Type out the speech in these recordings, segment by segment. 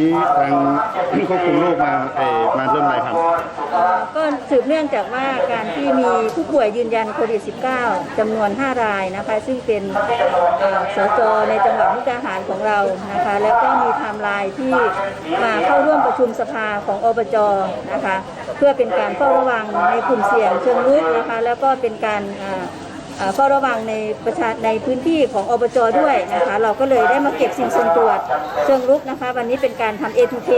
ที่ทางควบคุมโรคมาเอ่อมาเริ่มอะไรครับ ก็สืบเนื่องจากว่าการที่มีผู้ป่วยยืนยันโควิด -19 จำนวน 5 รายนะคะซึ่งเป็นเอ่อสจในจังหวัดมุกดาหารของเรานะคะ แล้วก็มีไทม์ไลน์ที่มาเข้าร่วมประชุมสภาของอบจนะคะ เพื่อเป็นการเฝ้าระวังในกลุ่มเสี่ยงเชิงรุกนะคะ แล้วก็เป็นการอ่อ เฝ้าระวังในประชาในพื้นที่ของอบจด้วยนะคะ เราก็เลยได้มาเก็บสิ่งส่งตรวจเชิงรุกนะคะ วันนี้เป็นการทำ ATK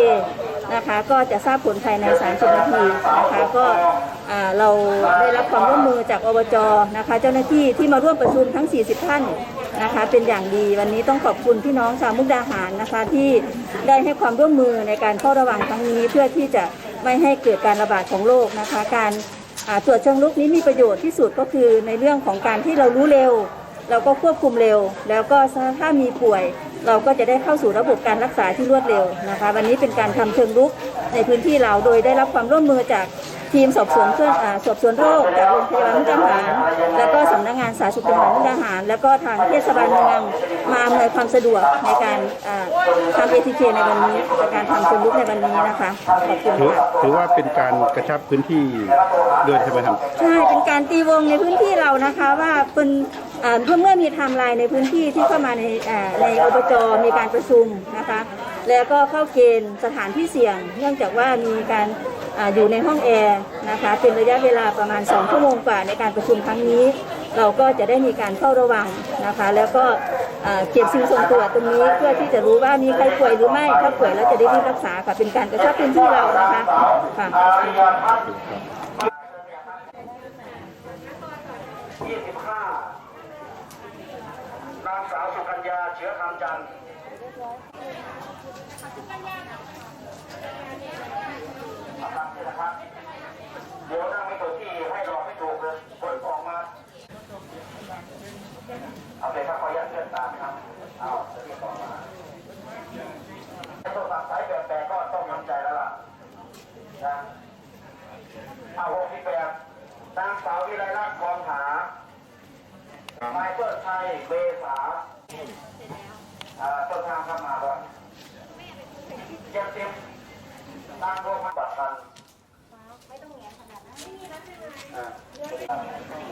นะคะก็จะทราบผลภายใน 30 นาทีนะคะก็เราได้รับความร่วมมือจากอบจนะคะ เจ้าหน้าที่ที่มาร่วมประชุมทั้ง 40 ท่านนะคะ เป็นอย่างดีวันนี้ต้องขอบคุณพี่น้องชาวมุกดาหารนะคะที่ได้ให้ความร่วมมือในการเฝ้าระวังครั้งนี้เพื่อที่จะไม่ให้เกิดการระบาดของโรคนะคะการ ตรวจเชิงลุกนี้มีประโยชน์ที่สุดก็คือในเรื่องของการที่เรารู้เร็ว เราก็ควบคุมเร็ว แล้วก็ถ้ามีป่วย เราก็จะได้เข้าสู่ระบบการรักษาที่รวดเร็วนะคะ วันนี้เป็นการทำเชิงลุกในพื้นที่เราโดยได้รับความร่วมมือจากทีมสอบสวนเครื่องสอบสวนโรคจากโรงพยาบาลมุกดาหาร แล้วก็สำนักงานสาธารณสุขจังหวัดมุกดาหาร แล้วก็ทางเทศบาลเมือง มาอำนวยความสะดวกในการอ่าทำเอทีเคในวันนี้ในการทำเชิงลุกในวันนี้นะคะขอบคุณถือค่ะถือว่าเป็นการกระชับพื้นที่ด้วยใช่ไหมครับ ใช่เป็นการตีวงในพื้นที่เรานะคะว่าเป็นเอ่อเพื่อเมื่อมีไทม์ไลน์ในพื้นที่ที่เข้ามาในเอ่อในอบจมีการประชุมนะคะแล้วก็เข้าเกณฑ์สถานที่เสี่ยง เนื่องจากว่ามีการอาอยู่ในห้องแอร์นะคะเป็นระยะเวลาประมาณ 2 ชั่วโมงกว่าในการประชุมครั้งนี้ เราก็จะได้มีการเฝ้าระวังนะคะ แล้วก็ เก็บสิ่งส่งตรวจตรงนี้เพื่อที่จะรู้ว่ามีใครป่วยหรือไม่ถ้าป่วยแล้วจะได้รีบรักษาค่ะเป็นการกระชับพื้นที่เรานะคะค่ะนางสาวสุกัญญาเชื้อคำจันทร์นะครับนี่นะครับ เดี๋ยวนั่งไม่ถูกที่ให้รอไม่ถูกเลยผลออกมา เอาเลยครับขออนุญาตเลื่อนตามครับเอาจะรีบออกมาไอ้โทรศัพท์สายแปลกๆก็ต้องทำใจแล้วล่ะนะเอาหกที่แปดนางสาววิไลลักษณ์กองหาไมเคิลชัยเบษาอ่าต้นทางเข้ามาด้วยเจ็ดสิบนางโรงพยาบาลกันอ่าเ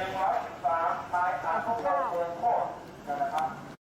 113นายอานุภาพเมืองโคตร